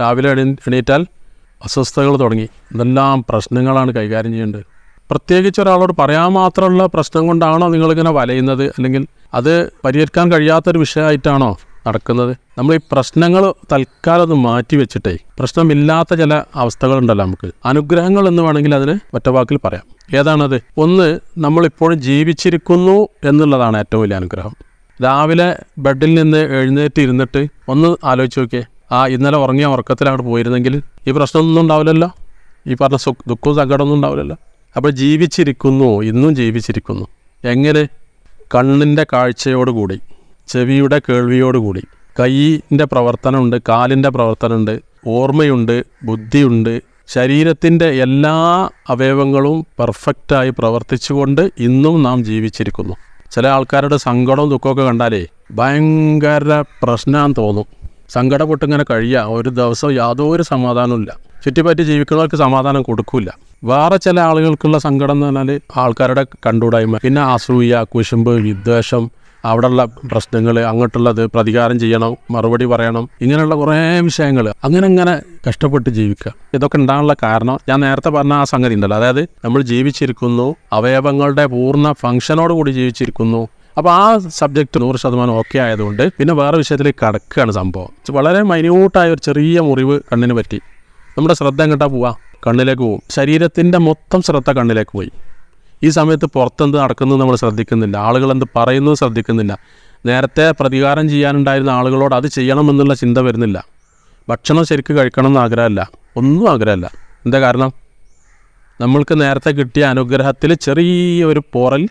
രാവിലെ എണീ എണീറ്റാൽ അസ്വസ്ഥതകൾ തുടങ്ങി. ഇതെല്ലാം പ്രശ്നങ്ങളാണ് കൈകാര്യം ചെയ്യേണ്ടത്? പ്രത്യേകിച്ച് ഒരാളോട് പറയാൻ മാത്രമുള്ള പ്രശ്നം കൊണ്ടാണോ നിങ്ങളിങ്ങനെ വലയുന്നത്? അല്ലെങ്കിൽ അത് പരിഹരിക്കാൻ കഴിയാത്തൊരു വിഷയമായിട്ടാണോ നടക്കുന്നത്? നമ്മൾ ഈ പ്രശ്നങ്ങൾ തൽക്കാലം മാറ്റി വെച്ചിട്ടേ പ്രശ്നമില്ലാത്ത ചില അവസ്ഥകളുണ്ടല്ലോ നമുക്ക്. അനുഗ്രഹങ്ങൾ എന്ന് വേണമെങ്കിൽ അതിന് ഒറ്റവാക്കിൽ പറയാം. ഏതാണത്? ഒന്ന് നമ്മളിപ്പോഴും ജീവിച്ചിരിക്കുന്നു എന്നുള്ളതാണ് ഏറ്റവും വലിയ അനുഗ്രഹം. രാവിലെ ബെഡിൽ നിന്ന് എഴുന്നേറ്റ് ഇരുന്നിട്ട് ഒന്ന് ആലോചിച്ച് നോക്കിയേ ആ ഇന്നലെ ഉറങ്ങിയ ഉറക്കത്തിൽ അങ്ങോട്ട് പോയിരുന്നെങ്കിൽ ഈ പ്രശ്നമൊന്നും ഉണ്ടാവില്ലല്ലോ. ഈ പറഞ്ഞ സുഖ ദുഃഖവും സങ്കടമൊന്നും ഉണ്ടാവില്ലല്ലോ. അപ്പോൾ ജീവിച്ചിരിക്കുന്നു ഇന്നും ജീവിച്ചിരിക്കുന്നു. എങ്ങനെ? കണ്ണിന്റെ കാഴ്ചയോടുകൂടി ചെവിയുടെ കേൾവിയോടുകൂടി. കൈയിന്റെ പ്രവർത്തനമുണ്ട് കാലിന്റെ പ്രവർത്തനമുണ്ട് ഓർമ്മയുണ്ട് ബുദ്ധിയുണ്ട്. ശരീരത്തിന്റെ എല്ലാ അവയവങ്ങളും പെർഫെക്റ്റായി പ്രവർത്തിച്ചുകൊണ്ട് ഇന്നും നാം ജീവിച്ചിരിക്കുന്നു. ചില ആൾക്കാരുടെ സങ്കടവും ദുഃഖമൊക്കെ കണ്ടാലേ ഭയങ്കര പ്രശ്നമാണെന്ന് തോന്നും. സങ്കടപ്പെട്ടിങ്ങനെ കഴിയുക ഒരു ദിവസം യാതൊരു സമാധാനവും ചുറ്റിപ്പറ്റി ജീവിക്കുന്നവർക്ക് സമാധാനം കൊടുക്കില്ല വേറെ ചില ആളുകൾക്കുള്ള സങ്കടം എന്ന് പറഞ്ഞാൽ ആൾക്കാരുടെ കണ്ടുകൂടായ്മ. പിന്നെ അസൂയ കുശുമ്പ് വിദ്വേഷം അവിടെയുള്ള പ്രശ്നങ്ങൾ അങ്ങോട്ടുള്ളത് പ്രതികാരം ചെയ്യണം മറുപടി പറയണം ഇങ്ങനെയുള്ള കുറേ വിഷയങ്ങൾ അങ്ങനെ അങ്ങനെ കഷ്ടപ്പെട്ട് ജീവിക്കുക. ഇതൊക്കെ ഉണ്ടാകാനുള്ള കാരണം ഞാൻ നേരത്തെ പറഞ്ഞ ആ സംഗതി ഉണ്ടല്ലോ. അതായത് നമ്മൾ ജീവിച്ചിരിക്കുന്നു അവയവങ്ങളുടെ പൂർണ ഫംഗ്ഷനോട് കൂടി ജീവിച്ചിരിക്കുന്നു അപ്പോൾ ആ സബ്ജക്റ്റ് നൂറ് ശതമാനം ഓക്കെ ആയതുകൊണ്ട് പിന്നെ വേറെ വിഷയത്തിലേക്ക് കടക്കുകയാണ് സംഭവം. വളരെ മൈന്യൂട്ടായ ഒരു ചെറിയ മുറിവ് കണ്ണിന് പറ്റി. നമ്മുടെ ശ്രദ്ധ എങ്ങോട്ടാ പോവാ? കണ്ണിലേക്ക് പോകും ശരീരത്തിന്റെ മൊത്തം ശ്രദ്ധ കണ്ണിലേക്ക് പോയി. ഈ സമയത്ത് പുറത്തെന്ത് നടക്കുന്നത് നമ്മൾ ശ്രദ്ധിക്കുന്നില്ല. ആളുകൾ എന്ത് പറയുന്നത് ശ്രദ്ധിക്കുന്നില്ല. നേരത്തെ പ്രതികാരം ചെയ്യാനുണ്ടായിരുന്ന ആളുകളോട് അത് ചെയ്യണമെന്നുള്ള ചിന്ത വരുന്നില്ല. ഭക്ഷണം ശരിക്ക് കഴിക്കണം എന്ന് ആഗ്രഹമല്ല. ഒന്നും ആഗ്രഹമല്ല. എന്താ കാരണം? നമ്മൾക്ക് നേരത്തെ കിട്ടിയ അനുഗ്രഹത്തിൽ ചെറിയൊരു പോറൽ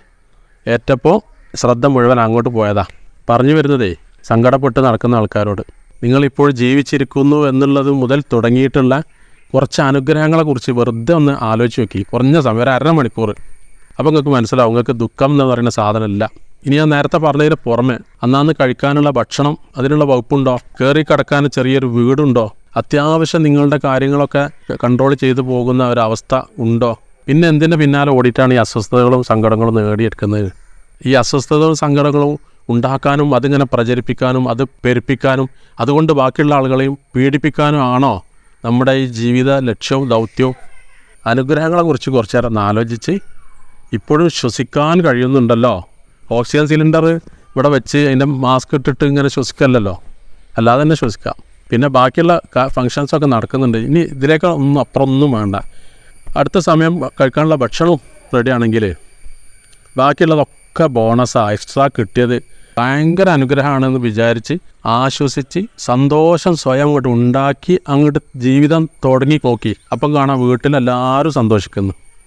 ഏറ്റപ്പോൾ ശ്രദ്ധ മുഴുവൻ അങ്ങോട്ട് പോയതാ. പറഞ്ഞു വരുന്നതേ സങ്കടപ്പെട്ട് നടക്കുന്ന ആൾക്കാരോട് നിങ്ങളിപ്പോൾ ജീവിച്ചിരിക്കുന്നു എന്നുള്ളത് മുതൽ തുടങ്ങിയിട്ടുള്ള കുറച്ച് അനുഗ്രഹങ്ങളെക്കുറിച്ച് വെറുതെ ഒന്ന് ആലോചിച്ച് നോക്കി. കുറഞ്ഞ സമയം ഒരു അരമണിക്കൂർ. അപ്പോൾ നിങ്ങൾക്ക് മനസ്സിലാവും നിങ്ങൾക്ക് ദുഃഖം എന്ന് പറയുന്ന സാധനമല്ല. ഇനി ഞാൻ നേരത്തെ പറഞ്ഞതിന് പുറമെ അന്നാന്ന് കഴിക്കാനുള്ള ഭക്ഷണം അതിനുള്ള വകുപ്പുണ്ടോ? കയറി കിടക്കാൻ ചെറിയൊരു വീടുണ്ടോ? അത്യാവശ്യം നിങ്ങളുടെ കാര്യങ്ങളൊക്കെ കൺട്രോൾ ചെയ്തു പോകുന്ന ഒരവസ്ഥ ഉണ്ടോ? പിന്നെ എന്തിന്റെ പിന്നാലെ ഓടിയിട്ടാണ് ഈ അസ്വസ്ഥതകളും സങ്കടങ്ങളും നേടിയെടുക്കുന്നത്? ഈ അസ്വസ്ഥതകളും സങ്കടങ്ങളും ഉണ്ടാക്കാനും അതിങ്ങനെ പ്രചരിപ്പിക്കാനും അത് പെരുപ്പിക്കാനും അതുകൊണ്ട് ബാക്കിയുള്ള ആളുകളെയും പീഡിപ്പിക്കാനും ആണോ നമ്മുടെ ഈ ജീവിത ലക്ഷ്യവും ദൗത്യവും? അനുഗ്രഹങ്ങളെക്കുറിച്ച് കുറച്ച് നേരം ആലോചിച്ച് ഇപ്പോഴും ശ്വസിക്കാൻ കഴിയുന്നുണ്ടല്ലോ. ഓക്സിജൻ സിലിണ്ടർ ഇവിടെ വെച്ച് അതിന്റെ മാസ്ക് ഇട്ടിട്ട് ഇങ്ങനെ ശ്വസിക്കല്ലല്ലോ. അല്ലാതെ തന്നെ ശ്വസിക്കാം. പിന്നെ ബാക്കിയുള്ള ഫങ്ഷൻസൊക്കെ നടക്കുന്നുണ്ട്. ഇനി ഇതിലേക്ക് ഒന്നും അപ്പുറമൊന്നും വേണ്ട. അടുത്ത സമയം കഴിക്കാനുള്ള ഭക്ഷണവും റെഡി ആണെങ്കിൽ ബാക്കിയുള്ളതൊക്കെ ബോണസാണ് എക്സ്ട്രാ കിട്ടിയത്. ഭയങ്കര അനുഗ്രഹമാണെന്ന് വിചാരിച്ച് ആശ്വസിച്ച് സന്തോഷം സ്വയം അങ്ങോട്ട് ഉണ്ടാക്കി അങ്ങോട്ട് ജീവിതം തുടങ്ങി നോക്കി അപ്പം കാണാം വീട്ടിലെല്ലാവരും സന്തോഷിക്കുന്നു.